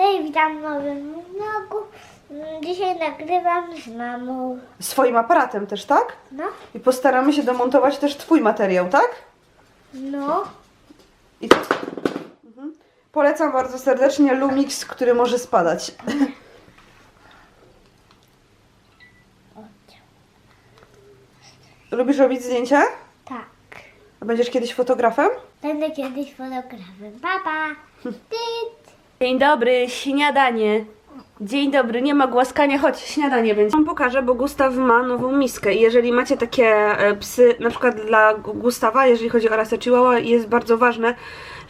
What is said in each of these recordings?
Cześć, witam w nowym vlogu. Dzisiaj nagrywam z mamą. Swoim aparatem też, tak? No, I postaramy się domontować też Twój materiał, tak? no. I to... mhm. Polecam bardzo serdecznie Lumix, który może spadać. Lubisz robić zdjęcia? Tak. A będziesz kiedyś fotografem? Będę kiedyś fotografem. Papa. Tyt. Dzień dobry, śniadanie. Dzień dobry, nie ma głaskania, chodź, śniadanie będzie. Wam pokażę, bo Gustaw ma nową miskę jeżeli macie takie e, psy, na przykład dla Gu- Gustawa, jeżeli chodzi o rasę Chihuahua, jest bardzo ważne,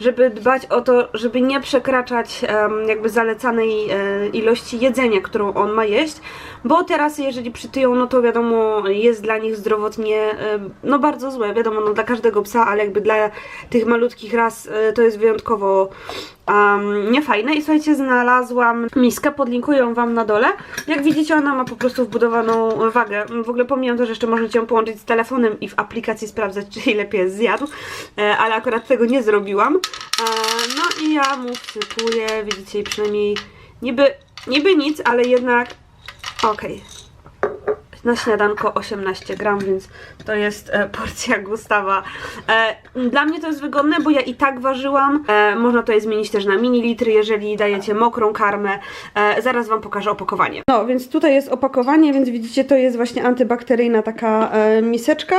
żeby dbać o to, żeby nie przekraczać jakby zalecanej e, ilości jedzenia, którą on ma jeść, bo te rasy, jeżeli przytyją, no to wiadomo, jest dla nich zdrowotnie no bardzo złe, wiadomo, no dla każdego psa, ale jakby dla tych malutkich ras e, to jest wyjątkowo um, niefajne. I słuchajcie, znalazłam miskę, podlinkuję ją Wam na dole. Jak widzicie, ona ma po prostu wbudowaną wagę. W ogóle pomijam to, że jeszcze możecie ją połączyć z telefonem i w aplikacji sprawdzać, czy ile pies zjadł, e, ale akurat tego nie zrobiłam. E, no i ja mu wsypuję, widzicie, przynajmniej niby, niby nic, ale jednak okej na śniadanko 18 gram, więc to jest e, porcja Gustawa. E, dla mnie to jest wygodne, bo ja i tak ważyłam. E, można to je zmienić też na mililitry, jeżeli dajecie mokrą karmę. Zaraz Wam pokażę opakowanie. No, więc tutaj jest opakowanie, więc widzicie, to jest właśnie antybakteryjna taka miseczka,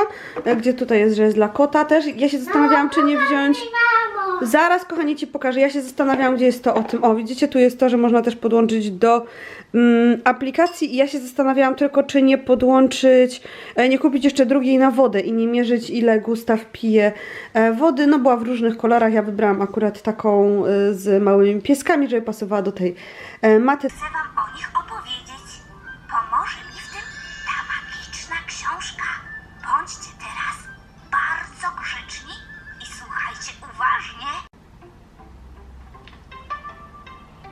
gdzie tutaj jest, że jest dla kota też. Ja się zastanawiałam, czy nie wziąć... Zaraz, kochani, Ci pokażę. Ja się zastanawiałam, gdzie jest to o tym. O, widzicie, tu jest to, że można też podłączyć do mm, aplikacji i ja się zastanawiałam tylko, czy nie podłączyć, e, nie kupić jeszcze drugiej na wodę i nie mierzyć, ile Gustaw pije e, wody. No, była w różnych kolorach. Ja wybrałam akurat taką e, z małymi pieskami, żeby pasowała do tej maty. Chcę wam o nich opowiedzieć. Pomoże mi w tym ta magiczna książka. Bądźcie teraz bardzo grzeczni i słuchajcie uważnie.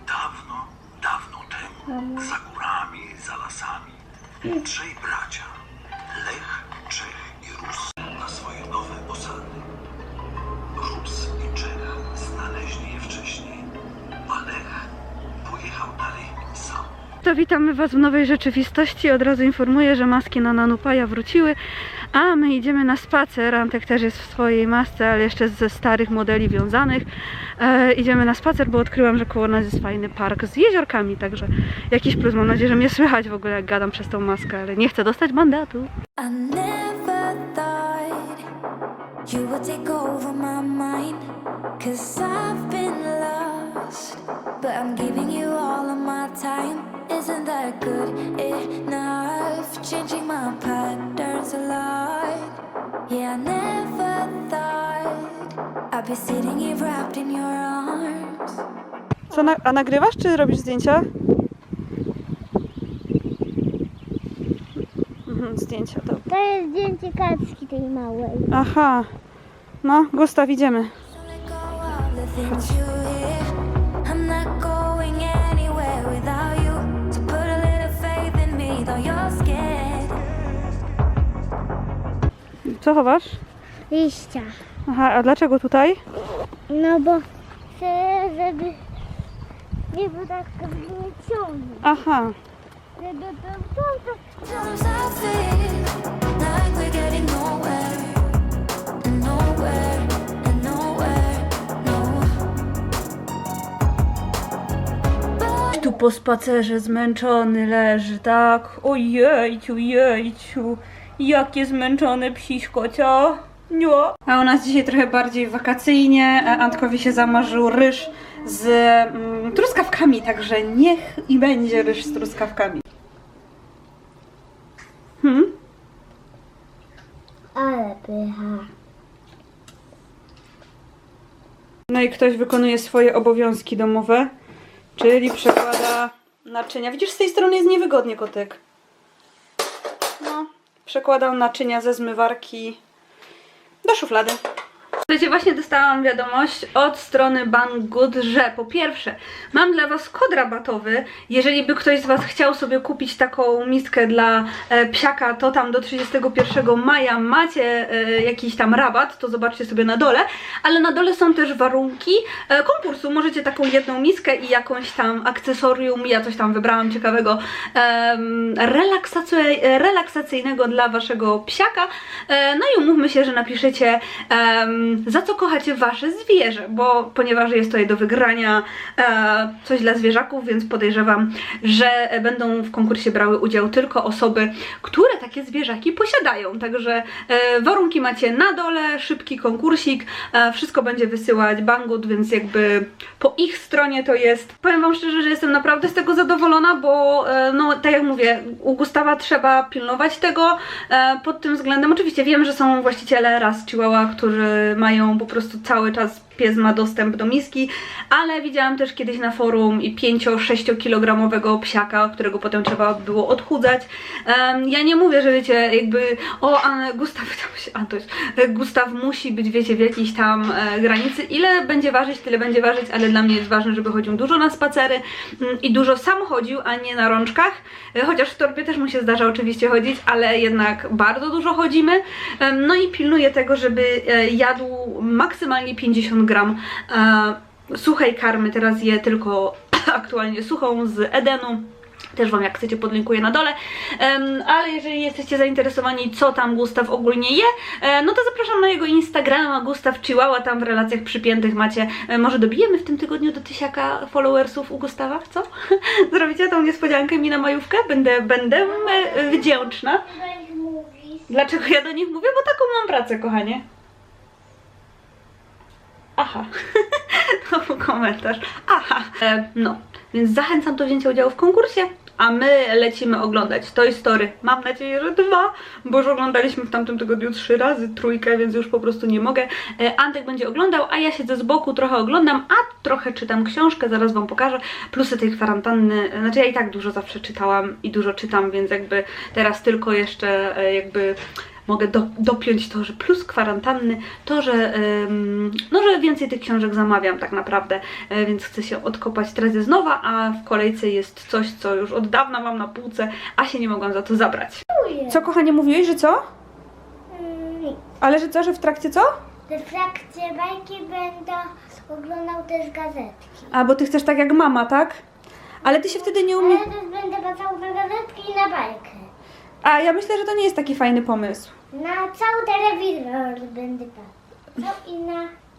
Dawno, dawno temu, za górami, za lasami, trzej bracia, Lech, Czech i Rus, na swoje nowe osady. Rus i Czech znaleźli je wcześniej, a Lech pojechał dalej sam. To witamy Was w nowej rzeczywistości. Od razu informuję, że maski na Nanupaja wróciły, a my idziemy na spacer. Antek też jest w swojej masce, ale jeszcze ze starych modeli wiązanych. E, idziemy na spacer, bo odkryłam, że koło nas jest fajny park z jeziorkami, także jakiś plus. Mam nadzieję, że mnie słychać w ogóle, jak gadam przez tą maskę, ale nie chcę dostać mandatu. You would take over my mind. Cause I've been lost, but I'm giving you all of my time. Isn't that good enough? Changing my patterns a lot. Yeah, I never thought I'd be sitting here wrapped in your arms. Co, na, a nagrywasz, czy robisz zdjęcia? Mhm, zdjęcia, dobra. To jest zdjęcie kacki tej małej. Aha, no, Gustaw, idziemy. Let go of the things you Co chowasz? Liścia. Aha, a dlaczego tutaj? No bo chcę, żeby nie było tak wgnieciony. Aha, Żeby to tak tu po spacerze zmęczony leży, tak? Ojejciu, jejciu, jakie zmęczone psiśko, co? No. A u nas dzisiaj trochę bardziej wakacyjnie. Antkowi się zamarzył ryż z mm, truskawkami, także niech i będzie ryż z truskawkami. Hmm? Ale pycha. No i ktoś wykonuje swoje obowiązki domowe, czyli przekłada naczynia. Widzisz, z tej strony jest niewygodnie kotek. Przekładał naczynia ze zmywarki do szuflady. Słuchajcie, właśnie dostałam wiadomość od strony Banggood, że po pierwsze mam dla Was kod rabatowy. Jeżeli by ktoś z Was chciał sobie kupić taką miskę dla e, psiaka, to tam do 31 maja macie e, jakiś tam rabat, to zobaczcie sobie na dole. Ale na dole są też warunki e, konkursu. Możecie taką jedną miskę i jakąś tam akcesorium. Ja coś tam wybrałam ciekawego, em, relaksacy- relaksacyjnego dla Waszego psiaka. E, no i umówmy się, że napiszecie za co kochacie wasze zwierzę, bo ponieważ jest tutaj do wygrania e, coś dla zwierzaków, więc podejrzewam, że będą w konkursie brały udział tylko osoby, które takie zwierzaki posiadają. Także e, warunki macie na dole, szybki konkursik, e, wszystko będzie wysyłać Banggood, więc jakby po ich stronie to jest. Powiem wam szczerze, że jestem naprawdę z tego zadowolona, bo e, no tak jak mówię, u Gustawa trzeba pilnować tego e, pod tym względem. Oczywiście wiem, że są właściciele ras Chihuahua, którzy mają po prostu cały czas pies ma dostęp do miski, ale widziałam też kiedyś na forum i 5-6 kilogramowego psiaka, którego potem trzeba było odchudzać. Em, ja nie mówię, że wiecie, jakby o, a Gustaw, tam się, a to jest, e, Gustaw musi być, wiecie, w jakiejś tam e, granicy. Ile będzie ważyć, tyle będzie ważyć, ale dla mnie jest ważne, żeby chodził dużo na spacery mm, i dużo sam chodził, a nie na rączkach. E, Chociaż w torbie też mu się zdarza oczywiście chodzić, ale jednak bardzo dużo chodzimy. Em, No i pilnuję tego, żeby e, jadł maksymalnie 50 gram e, suchej karmy. Teraz je tylko aktualnie suchą z Edenu. Też Wam jak chcecie podlinkuję na dole. Em, ale jeżeli jesteście zainteresowani co tam Gustaw ogólnie je, e, no to zapraszam na jego Instagrama Gustaw Chihuahua, tam w relacjach przypiętych macie. E, może dobijemy w tym tygodniu do tysiaka followersów u Gustawa, co? Zrobicie tą niespodziankę mi na majówkę? Będę, będę e, wdzięczna. Dlaczego ja do nich mówię? Bo taką mam pracę, kochanie. Aha. To był komentarz. Aha. E, no, więc zachęcam do wzięcia udziału w konkursie, a my lecimy oglądać Toy Story. Mam nadzieję, że dwa, bo już oglądaliśmy w tamtym tygodniu trzy razy trójkę, więc już po prostu nie mogę. E, Antek będzie oglądał, a ja siedzę z boku, trochę oglądam, a trochę czytam książkę, zaraz wam pokażę. Plusy tej kwarantanny, znaczy ja i tak dużo zawsze czytałam i dużo czytam, więc jakby teraz tylko jeszcze e, jakby mogę do, dopiąć to, że plus kwarantanny, to, że, ym, no, że więcej tych książek zamawiam tak naprawdę, e, więc chcę się odkopać teraz jest nowa, a w kolejce jest coś, co już od dawna mam na półce, a się nie mogłam za to zabrać. Co kochanie mówiłeś, że co? Mm, Ale że co, że w trakcie co? że w trakcie bajki będę oglądał też gazetki. A, bo ty chcesz tak jak mama, tak? Ale ty się wtedy nie Ale umie... też będę patrzał na gazetki i na bajkę. A, ja myślę, że to nie jest taki fajny pomysł. Na cały telewizor będę patrzał i na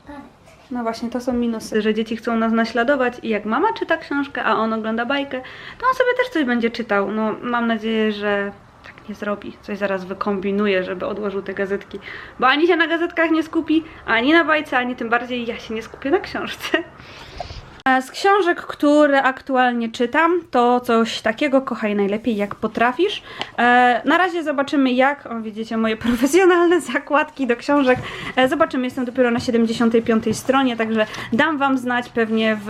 gazetki. No właśnie, to są minusy, że dzieci chcą nas naśladować i jak mama czyta książkę, a on ogląda bajkę, to on sobie też coś będzie czytał. No, mam nadzieję, że tak nie zrobi. Coś zaraz wykombinuje, żeby odłożył te gazetki. Bo ani się na gazetkach nie skupi, ani na bajce, ani tym bardziej ja się nie skupię na książce. Z książek, które aktualnie czytam, to coś takiego kochaj najlepiej jak potrafisz. E, na razie zobaczymy jak, o widzicie moje profesjonalne zakładki do książek. E, zobaczymy, jestem dopiero na 75 stronie, także dam Wam znać pewnie w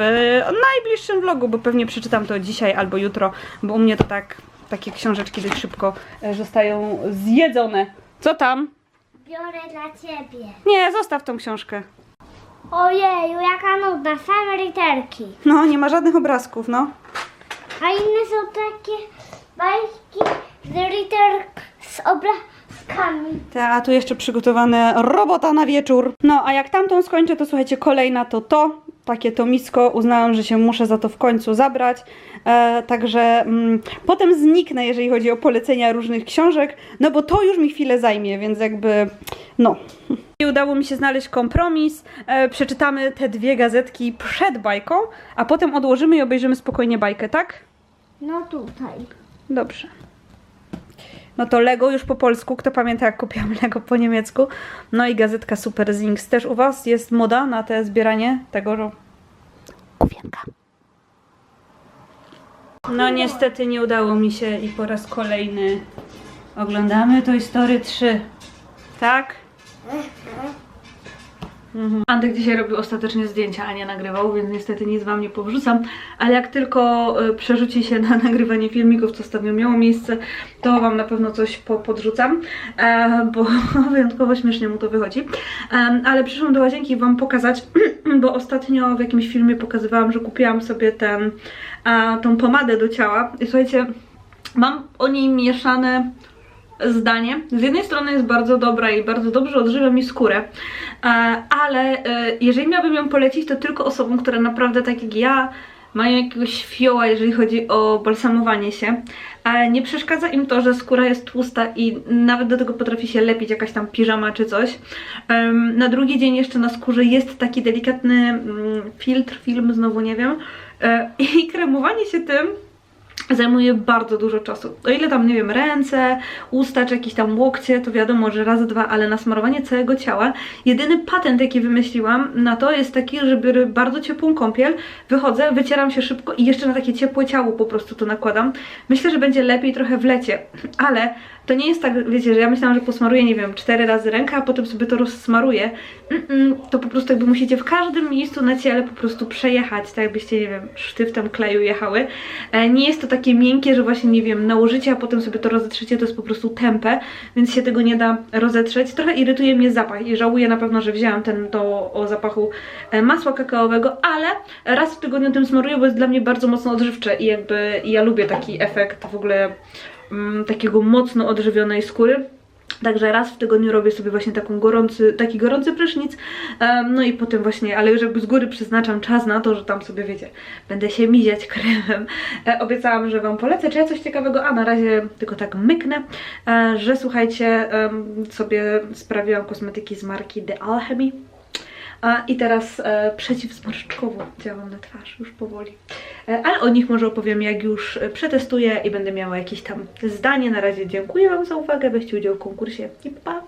najbliższym vlogu, bo pewnie przeczytam to dzisiaj albo jutro, bo u mnie to tak, takie książeczki dość szybko e, zostają zjedzone. Co tam? Biorę dla ciebie. Nie, zostaw tą książkę. Ojeju, jaka nudna, same literki. No, nie ma żadnych obrazków, no. A inne są takie bajki z literk z obrazkami. Ta, a tu jeszcze przygotowane robota na wieczór. No, a jak tamtą skończę, to słuchajcie, kolejna to to. Takie to misko. Uznałam, że się muszę za to w końcu zabrać. E, także mm, potem zniknę, jeżeli chodzi o polecenia różnych książek, no bo to już mi chwilę zajmie, więc jakby no. I udało mi się znaleźć kompromis. E, przeczytamy te dwie gazetki przed bajką, a potem odłożymy i obejrzymy spokojnie bajkę, tak? No tutaj. Dobrze. No to Lego już po polsku. Kto pamięta, jak kupiłam Lego po niemiecku? No i gazetka Super Zinks. Też u Was jest moda na te zbieranie tego, że... Kupienka. No niestety nie udało mi się i po raz kolejny oglądamy Toy Story 3. Tak? Antek dzisiaj robił ostatecznie zdjęcia, a nie nagrywał, więc niestety nic wam nie powrzucam, ale jak tylko y, przerzuci się na nagrywanie filmików, co ostatnio miało miejsce, to wam na pewno coś po podrzucam, e, bo wyjątkowo śmiesznie mu to wychodzi. Em, ale przyszłam do łazienki wam pokazać, bo ostatnio w jakimś filmie pokazywałam, że kupiłam sobie ten, e, tą pomadę do ciała i słuchajcie, mam o niej mieszane zdanie. Z jednej strony jest bardzo dobra i bardzo dobrze odżywia mi skórę, e, ale e, jeżeli miałabym ją polecić, to tylko osobom, które naprawdę tak jak ja mają jakiegoś fioła, jeżeli chodzi o balsamowanie się. Ale nie przeszkadza im to, że skóra jest tłusta i nawet do tego potrafi się lepić jakaś tam piżama czy coś. Na drugi dzień jeszcze na skórze jest taki delikatny mm, filtr, film, znowu nie wiem. E, I kremowanie się tym zajmuje bardzo dużo czasu. O ile tam, nie wiem, ręce, usta czy jakieś tam łokcie, to wiadomo, że raz, dwa, ale nasmarowanie całego ciała, jedyny patent, jaki wymyśliłam na to jest taki, żeby robić bardzo ciepłą kąpiel, wychodzę, wycieram się szybko i jeszcze na takie ciepłe ciało po prostu to nakładam. Myślę, że będzie lepiej trochę w lecie, ale to nie jest tak, wiecie, że ja myślałam, że posmaruję, nie wiem, cztery razy rękę, a potem sobie to rozsmaruję. Mm-mm, to po prostu jakby musicie w każdym miejscu na ciele po prostu przejechać, tak jakbyście, nie wiem, sztywtem kleju jechały. E, nie jest to takie miękkie, że właśnie, nie wiem, nałożycie, a potem sobie to rozetrzecie, to jest po prostu tępe, więc się tego nie da rozetrzeć. Trochę irytuje mnie zapach i żałuję na pewno, że wzięłam ten do, o zapachu e, masła kakaowego, ale raz w tygodniu tym smaruję, bo jest dla mnie bardzo mocno odżywcze i jakby ja lubię taki efekt w ogóle mm, takiego mocno odżywionej skóry. Także raz w tygodniu robię sobie właśnie taką gorący, taki gorący prysznic, em, no i potem właśnie, ale już jakby z góry przeznaczam czas na to, że tam sobie wiecie, będę się miziać kremem. E, obiecałam, że Wam polecę, czy ja coś ciekawego, a na razie tylko tak myknę, e, że słuchajcie, sobie sprawiłam kosmetyki z marki The Alchemy. A, I teraz e, przeciwzmarszczkowo działam na twarz już powoli. E, ale o nich może opowiem jak już e, przetestuję i będę miała jakieś tam zdanie. Na razie dziękuję Wam za uwagę, weźcie udział w konkursie i pa!